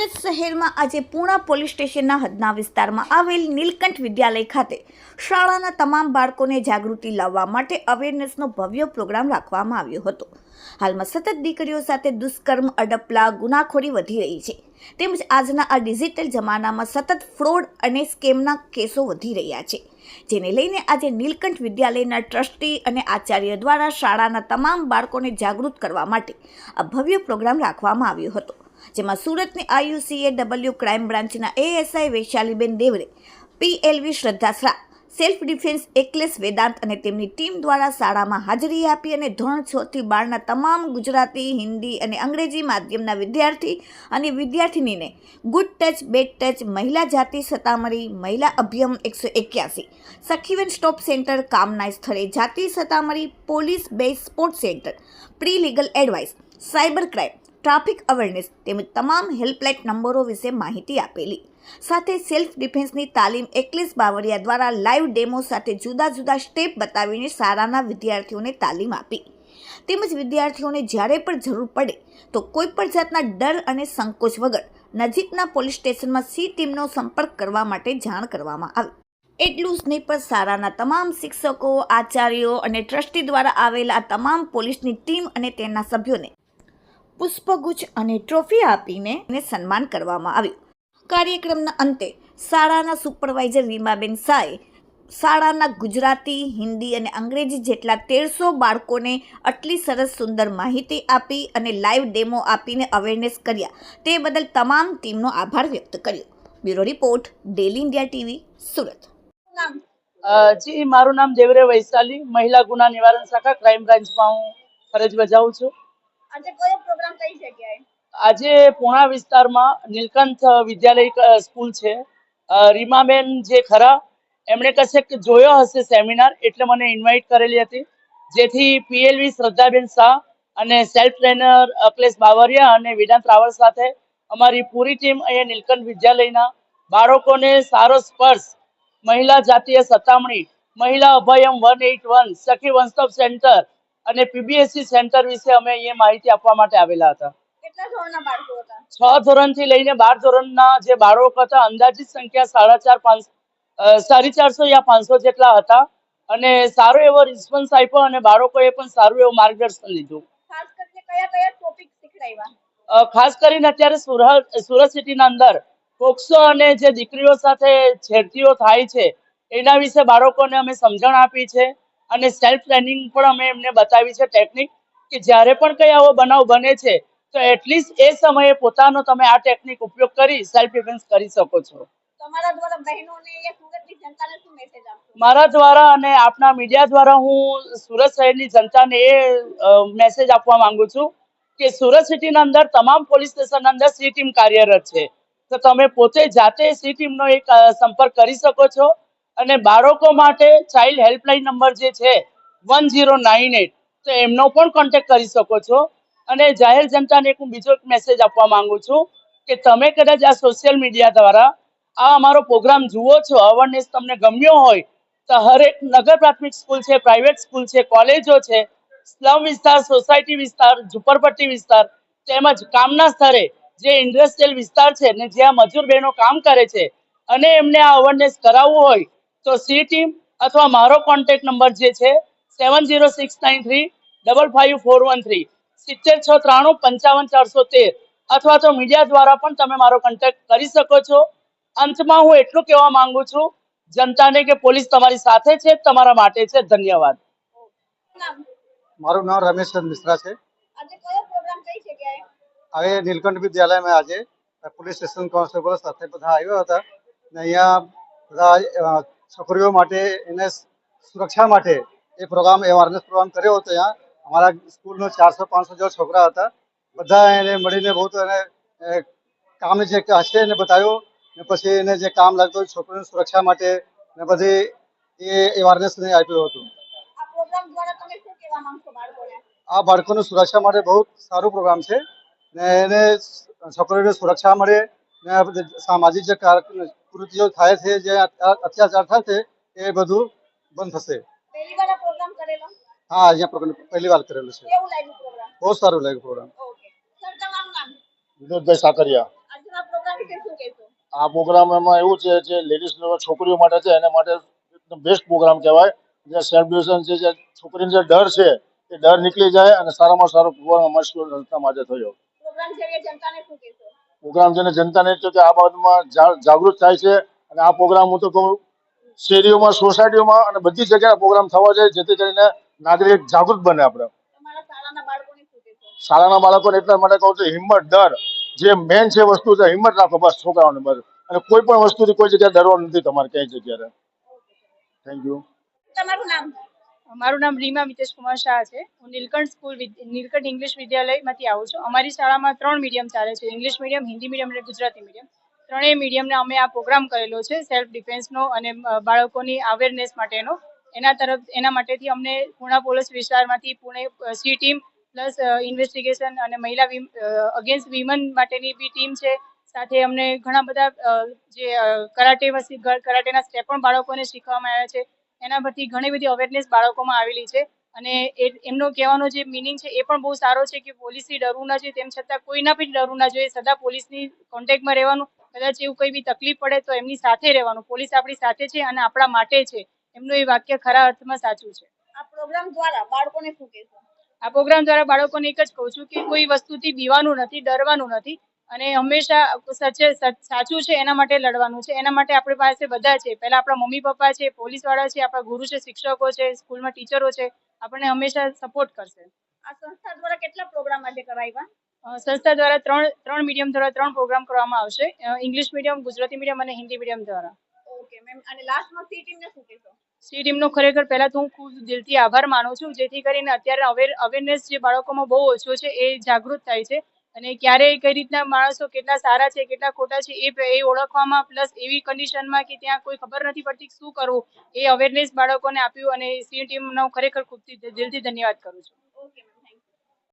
સુરત શહેરમાં આજે પૂણા પોલીસ સ્ટેશનના હદના વિસ્તારમાં આવેલ નીલકંઠ વિદ્યાલય ખાતે શાળાના તમામ બાળકોને જાગૃતિ લાવવા માટે અવેરનેસનો ભવ્ય પ્રોગ્રામ રાખવામાં આવ્યો હતો. હાલમાં સતત દીકરીઓ સાથે દુષ્કર્મ, અડપલા, ગુનાખોરી વધી રહી છે. તેમજ આજના આ ડિજિટલ જમાનામાં સતત ફ્રોડ અને સ્કેમના કેસો વધી રહ્યા છે. જેને લઈને આજે નીલકંઠ વિદ્યાલયના ટ્રસ્ટી અને આચાર્ય દ્વારા શાળાના તમામ બાળકોને જાગૃત કરવા માટે આ ભવ્ય પ્રોગ્રામ રાખવામાં આવ્યો હતો. જેમાં સુરતની આઈયુસીએ ડબલ્યુ ક્રાઇમ બ્રાન્ચના એએસઆઈ વૈશાલીબેન દેવરે પીએલવી શ્રદ્ધા શ્રા, સેલ્ફ ડિફેન્સ એકલેસ વેદાંત અને તેમની ટીમ દ્વારા શાળામાં હાજરી આપી અને ધોરણ છ થી બારના તમામ ગુજરાતી, હિન્દી અને અંગ્રેજી માધ્યમના વિદ્યાર્થી અને વિદ્યાર્થિનીને ગુડ ટચ બેડ ટચ મહિલા જાતિ સતામણી, મહિલા અભિયમ એકસો એક્યાસી, સખીવન સ્ટોપ સેન્ટર કામના સ્થળે જાતિ સતામણી, police base support centre pre legal advice cyber crime traffic awareness તેમજ તમામ હેલ્પલાઇન નંબરો વિશે માહિતી આપેલી. સાથે સેલ્ફ ડિફેન્સની તાલીમ એકલીસ બાવરિયા દ્વારા લાઈવ ડેમો સાથે જુદા જુદા સ્ટેપ બતાવીને શાળાના વિદ્યાર્થીઓને તાલીમ આપી. તેમજ વિદ્યાર્થીઓને જ્યારે પણ જરૂર પડે તો કોઈ પણ જાતના ડર અને સંકોચ વગર નજીકના પોલીસ સ્ટેશનમાં સી ટીમનો સંપર્ક કરવા માટે જાણ કરવામાં આવી. એટલું જ નહીં પણ શાળાના તમામ શિક્ષકો, આચાર્યો અને ટ્રસ્ટી દ્વારા આવેલા તમામ પોલીસની ટીમ અને તેના સભ્યોને પુષ્પગુચ્છ અને ટ્રોફી આપીને એને સન્માન કરવામાં આવ્યું. કાર્યક્રમના અંતે શાળાના સુપરવાઇઝર રીમાબેન શાહે શાળાના ગુજરાતી, હિન્દી અને અંગ્રેજી જેટલા તેરસો બાળકોને આટલી સરસ સુંદર માહિતી આપી અને લાઈવ ડેમો આપીને અવેરનેસ કર્યા. તે બદલ તમામ ટીમનો આભાર વ્યક્ત કર્યો. Bureau report, daily India TV, Surat. જી, મારું નામ દેવરે વૈશાલી, મહિલા ગુના નિવારણ શાખા ક્રાઇમ બ્રાન્ચમાં હું ફરજ બજાવું છું. આજે કયો પ્રોગ્રામ કઈ જગ્યાએ? આજે પુણા વિસ્તારમાં નીલકંઠ વિદ્યાલય સ્કૂલ છે. રીમાબેન જે ખરા, એમણે કશેક જોયો હશે સેમિનાર, એટલે મને ઇન્વાઇટ કરેલી હતી. જેથી પીએલવી શ્રદ્ધાબેન શાહ અને સેલ્ફ ટ્રેનર અકલેશ બાવરિયા અને વેદાંત રાવળ સાથે અમારી પૂરી ટીમ અહીંયા નીલકંઠ વિદ્યાલયના બાળકોને સારો સ્પર્શ, મહિલા જાતીય સતામણી, મહિલા અભયમ વન એઇટ વન, સખી વન સ્ટોપ સેન્ટર અને પીબીએસસી સેન્ટર વિશે અમે અહીંયા માહિતી આપવા માટે આવેલા હતા. છ ધોરણથી લઈને બાર ધોરણના જે બાળકો હતા અંદાજિત સંખ્યા સાડા ચાર પાંચ સાડી ચારસો યા પાંચસો જેટલા હતા. અને સારો એવો રિસ્પોન્સ આપ્યો અને બાળકોએ પણ સારું એવું માર્ગદર્શન લીધું. ખાસ કરીને અત્યારે સુરત સુરત સિટીના અંદર પોક્સો અને જે દીકરીઓ સાથે છેડતીઓ થાય છે એના વિશે બાળકોને અમે સમજણ આપી છે. અને સેલ્ફ ટ્રેનિંગ પણ અમે એમને બતાવી છે ટેકનિક કે જ્યારે પણ કંઈ આવો બનાવ બને છે તો એટલીસ્ટ એ સમયે પોતાનો તમે આ ટેકનિક ઉપયોગ કરી સેલ્ફ ડિફેન્સ કરી શકો છો. મારા દ્વારા અને આપના મીડિયા દ્વારા હું સુરત શહેરની જનતાને એ મેસેજ આપવા માંગુ છું કે સુરત સિટીના અંદર તમામ પોલીસ સ્ટેશનના અંદર સી ટીમ કાર્યરત છે. તો તમે પોતે જાતે સી ટીમનો એક સંપર્ક કરી શકો છો અને બાળકો માટે ચાઇલ્ડ હેલ્પલાઇન નંબર જે છે વન ઝીરો નાઇન એટ તો એમનો પણ કોન્ટેક્ટ કરી શકો છો. અને જાહેર જનતાને હું બીજો એક મેસેજ આપવા માંગુ છું કે તમે કદાચ આ સોશિયલ મીડિયા દ્વારા આ અમારો પ્રોગ્રામ જુઓ છો અવેરનેસ તમને ગમ્યો હોય, તો હરેક નગર પ્રાથમિક સ્કૂલ છે પ્રાઇવેટ સ્કૂલ છે, કોલેજો છે, સ્લમ વિસ્તાર સોસાયટી વિસ્તાર, ઝુંપડપટ્ટી વિસ્તાર, તેમજ કામના સ્તરે જે ઇન્ડસ્ટ્રીયલ વિસ્તાર છે ને જ્યાં મજૂર બહેનો કામ કરે છે, અને એમને આ અવેરનેસ કરાવવું હોય તો સી ટીમ અથવા મારો કોન્ટેક્ટ નંબર જે છે seven zero six nine three double five four one three સિત્તેર છ ત્રાણું પંચાવન ચારસો તેર અથવા તો મીડિયા દ્વારા પણ તમે મારો કોન્ટેક્ટ કરી શકો છો. અંતમાં હું એટલું કહેવા માંગુ છું જનતાને કે પોલીસ તમારી સાથે છે તમારા માટે છે. ધન્યવાદ. મારું નામ રમેશચંદ મિશ્રા છે. આજે કયો પ્રોગ્રામ કઈ હવે નીલકંઠ વિદ્યાલયમાં આજે પોલીસ સ્ટેશન કોન્સ્ટેબલ સાથે બધા આવ્યા હતા. ને અહીંયા બધા છોકરીઓ માટે એને સુરક્ષા માટે એ પ્રોગ્રામ અવેરનેસ પ્રોગ્રામ કર્યો હતો ત્યાં. અમારા સ્કૂલનો ચારસો પાંચસો જેવા છોકરા હતા. બધા એને મળીને બહુ એને કામ જે હશે એને બતાવ્યું. ને પછી એને જે કામ લાગતું છોકરીઓની સુરક્ષા માટે ને બધી એ અવેરનેસ આપ્યું હતું. આ બાળકોને? સુરક્ષા માટે બહુ સારું પ્રોગ્રામ છે. ને એને છોકરીઓને સુરક્ષા મળે. ને સામાજિક જે કાર- કૃતિઓ થાય છે જે અત્યાચાર થાય છે એ બધું બંધ થશે. પહેલી વાર આ પ્રોગ્રામ કરેલો? હા અહીંયા પ્રોગ્રામ પહેલી વાર કરેલો છે. બહુ સારું લાગ્યું પ્રોગ્રામ વિનોદભાઈ સાકરિયા. આ પ્રોગ્રામ એમાં એવું છે જે લેડીઝ છોકરીઓ માટે છે એના માટે એકદમ બેસ્ટ પ્રોગ્રામ કહેવાય. જે સેલ્ફ ડિફેન્સ છે જે છોકરીનો જે ડર છે એ ડર નીકળી જાય અને સારામાં સારો પ્રોગ્રામ અમારી સ્કૂલ સંસ્થા માટે થયો. પ્રોગ્રામ જનતાને શું કહેશો? પ્રોગ્રામ છે ને જનતાને તો કે આ બાબતમાં જાગૃત થાય છે અને આ પ્રોગ્રામ હું તો કહું શેરીઓમાં સોસાયટીઓમાં અને બધી જગ્યાએ પ્રોગ્રામ થવા જોઈએ જેથી કરીને નાગરિક જાગૃત બને આપણે. શાળાના બાળકોને એટલા માટે કહું છું હિંમત ડર જે મેન છે વસ્તુ છે હિંમત રાખો બસ છોકરાઓને બસ. અને કોઈ પણ વસ્તુથી કોઈ જગ્યાએ ડરવાનું નથી તમારે ક્યાંય જગ્યાએ. થેન્ક યુ તમારું નામ? મારું નામ રીમા મિતેશ કુમાર શાહ છે. હું નીલકંઠ સ્કૂલ નીલકંઠ ઇંગ્લિશ વિદ્યાલયમાંથી આવું છું. અમારી શાળામાં ત્રણ મીડિયમ ચાલે છે. ઇંગ્લિશ મીડિયમ, હિન્દી મીડિયમ અને ગુજરાતી મીડિયમ. ત્રણેય મીડિયમને અમે આ પ્રોગ્રામ કરેલો છે સેલ્ફ ડિફેન્સનો અને બાળકોની અવેરનેસ માટેનો. એના તરફ, એના માટેથી અમને પૂણા પોલીસ વિસ્તારમાંથી Pune C team plus investigation અને મહિલા અગેન્સ્ટ વિમન માટેની બી ટીમ છે. સાથે અમને ઘણા બધા જે કરાટે કરાટેના સ્ટેપ પણ બાળકોને શીખવામાં આવ્યા છે. એના પરથી ઘણી બધી અવેરનેસ બાળકોમાં આવેલી છે. અને એમનો કહેવાનો જે મિનિંગ છે એ પણ બહુ સારો છે કે પોલીસથી ડરવું ના જોઈએ તેમ છતાં કોઈના બી ડરવું ના જોઈએ. સદા પોલીસની કોન્ટેક્ટમાં રહેવાનું કદાચ એવું કોઈ બી તકલીફ પડે તો એમની સાથે રહેવાનું. પોલીસ આપણી સાથે છે અને આપણા માટે છે. એમનું એ વાક્ય ખરા અર્થમાં સાચું છે. આ પ્રોગ્રામ દ્વારા બાળકોને શું કહેશો? આ પ્રોગ્રામ દ્વારા બાળકોને એક જ કહું છું કે કોઈ વસ્તુથી બીવાનું નથી ડરવાનું નથી. અને હંમેશા સચે સચ- છે એના માટે લડવાનું છે. એના માટે આપણી પાસે બધા છે. પહેલા આપણા મમ્મી પપ્પા છે પોલીસવાળા છે આપણા ગુરુ છે શિક્ષકો છે સ્કૂલમાં ટીચરો છે. આપણને હંમેશા સપોર્ટ કરશે. આ સંસ્થા દ્વારા કેટલા પ્રોગ્રામ આજે કરાવ્યા? સંસ્થા દ્વારા ત્રણ ત્રણ મીડિયમ દ્વારા ત્રણ પ્રોગ્રામ કરવામાં આવશે. ઇંગ્લિશ મીડિયમ ગુજરાતી મીડિયમ અને હિન્દી મીડિયમ દ્વારા. Okay ma'am. અને લાસ્ટમાં સી ટીમને શું કહેશો? સી ટીમનો ખરેખર પહેલાં તો હું ખૂબ દિલથી આભાર માનું છું. જેથી કરીને અત્યારે અવેર અવેરનેસ જે બાળકોમાં બહુ ઓછો છે એ જાગૃત થાય છે. અને ક્યારેય કઈ રીતના માણસો કેટલા સારા છે, કેટલા ખોટા છે, એ એ ઓળખવામાં પ્લસ એવી કન્ડિશનમાં કે ત્યાં કોઈ ખબર નથી પડતી શું કરવું, એ અવેરનેસ બાળકોને આપ્યું અને સી ટીમનો ખરેખર ખૂબ દિલથી ધન્યવાદ કરું છું. ઓકે